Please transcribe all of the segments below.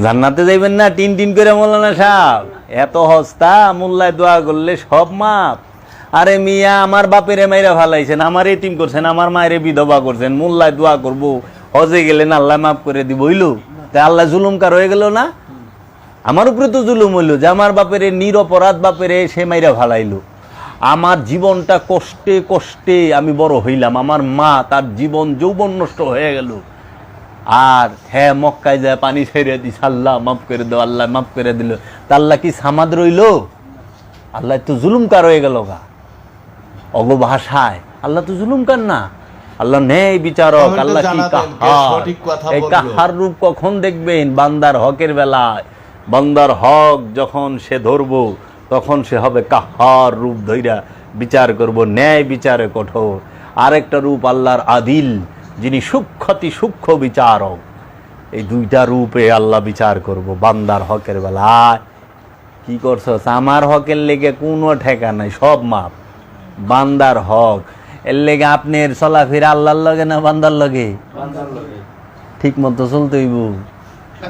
জান্নাতে যাইবেন না, টিন টিন করে মৌলানা সাহেব। এত হস্তা, মোল্লায় দোয়া করলে সব মাপ। আরে মিয়া, আমার বাপের মাইরা ফালাইছেন, আমার এটিম করছেন, আমার মায়ের বিধবা করছেন, মোল্লায় দোয়া করব। হজে গেলেন আল্লাহ মাফ করে দিব, হইল? তা আল্লাহ জুলুমকার হয়ে গেল না? আমার উপরে তো জুলুম হইল যে আমার বাপেরে নিরপরাধ বাপেরে সে মাইরা ফালাইলো। আমার জীবনটা কষ্টে কষ্টে আমি বড় হইলাম, আমার মা তার জীবন যৌবন নষ্ট হয়ে গেল। আর হ্যাঁ মক্কায় যায় পানি ছেড়ে দিস আল্লাহ মাফ করে দাও আল্লাহ মাফ করে দিল। তা আল্লাহ কি সামাদ রইল? আল্লাহ তো জুলুমকার হয়ে গেল গা। অগ ভাষায় আল্লাহ তো জুলুমকার না। আল্লাহ নেই বিচারক আল্লাহ কি কাহার? এই কাহার রূপ কখন দেখবেন? বান্দার হকের বেলায়। বান্দার হক যখন সে ধরবো তখন সে হবে কাহার রূপ ধইরা বিচার করব ন্যায় বিচারে কঠোর। আরেকটা রূপ আল্লাহর আদিল। যিনি সূক্ষতি সূক্ষ্ম বিচারক এই দুইটা রূপে আল্লাহ বিচার করব। বান্দার হকের বেলায়। কি করছস? আমার হকের লেগে কোনো ঠেকা নাই সব মাপ। বান্দার হক। এর লেগে আপনার চলাফেরা আল্লাহর লগে না বান্দার লগে? ঠিক মতো চলতে হইব।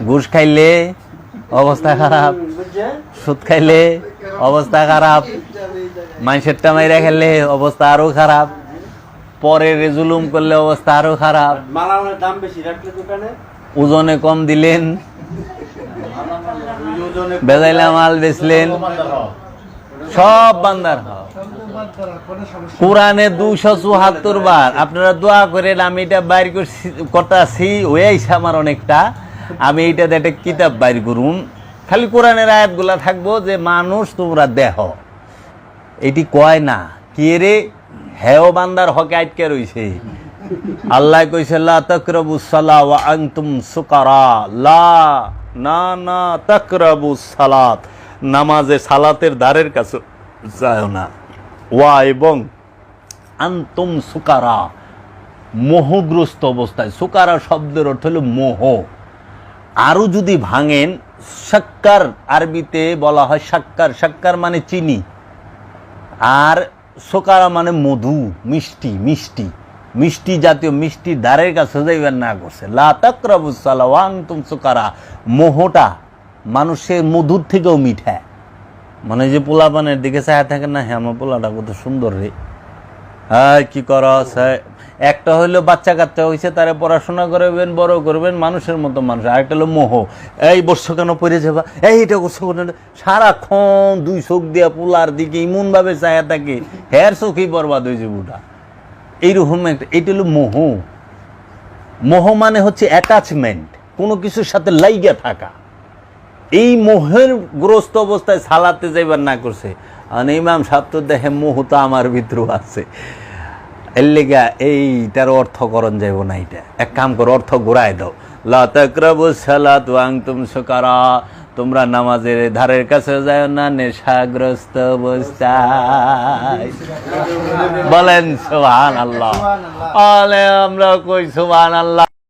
ঘুষ খাইলে অবস্থা খারাপ। সুদ খাইলে অবস্থা খারাপ। মাইসেরটা মাইরা খেলে অবস্থা আরও খারাপ। পরে রেজুলুম করলে অবস্থা আরও খারাপ। মালামালের দাম বেশি রাখলে দোকানে? ওজনে কম দিলেন। বেজাইলা মাল বেচলেন। সব বান্দার কোরআনে দুশো চুহাত্তর বার। আপনারা দোয়া করেন আমি এটা বাইর করছি করতেছি হয়ে আইসে আমার অনেকটা। আমি এইটাতে একটা কিতাব বাইর করুন। খালি কোরআনের আয়াতগুলা থাকব যে মানুষ তোমরা দেহ। এটি কয় না? কে রে? হেও বান্দার হকে আটকে রইছে। আল্লাহ কইছে, লা তাকরাবু সালা ওয়া আনতুম সুকারা। লা, না না, তাকরাবু সালাত। নামাজে সালাতের দ্বারের কাছে যায় না। ওয়া এবং আন্তুম সুকারা। মোহগ্রস্ত অবস্থায়। সুকারা শব্দের অর্থ হলো মোহ। আরও যদি ভাঙেন, সাক্কার আরবিতে বলা হয় সাক্কার। সাক্কার মানে চিনি। আর সোকারা মানে মধু, মিষ্টি মিষ্টি। মিষ্টি জাতীয় মিষ্টি দ্বারের কাছে যাইবেন না করছে। লা তাকরাবুসালা ওয়াং তুম সোকারা। মোহটা মানুষের মধুর থেকেও মিঠা। মানে যে পোলা পানের দিকে চায় থাকে না হ্যাঁ আমার পোলাটা কত সুন্দর রে। হ্যাঁ কি করস। একটা হইল বাচ্চা কাচ্চা হয়েছে তারা পড়াশোনা করবেন বড় করবেন, মানুষের মতো মানুষ। আরেকটা হলো মোহ। এই বর্ষ কেন পড়ে যাবা? এই এটা করছ কেন? সারাক্ষণ দুই চোখ দিয়া পোলার দিকে ইমনভাবে চায়া থাকে, হের চোখেই বরবাদ হয়েছে বুটা। এইরকম একটা এইটা হলো মোহ। মোহ মানে হচ্ছে অ্যাটাচমেন্ট কোনো কিছুর সাথে লাইগা থাকা। এই মোহের গ্রস্ত অবস্থায় সালাতে যাইবার না করছে। আর ইমাম সাহেব তো দেখে মোহ তো আমার ভিতরেও আছে। এর লেগা এইটার অর্থকরণ যাইব না এটা। এক কাম করো, অর্থ ঘুরাই দাও। লা তাকরাবু সালাত ওয়া তুম সুকারা। তোমরা নামাজের ধারের কাছে যায় না, নেশাগ্রস্ত বলেন সুহান আল্লাহ আমরা কই সুবহানাল্লাহ?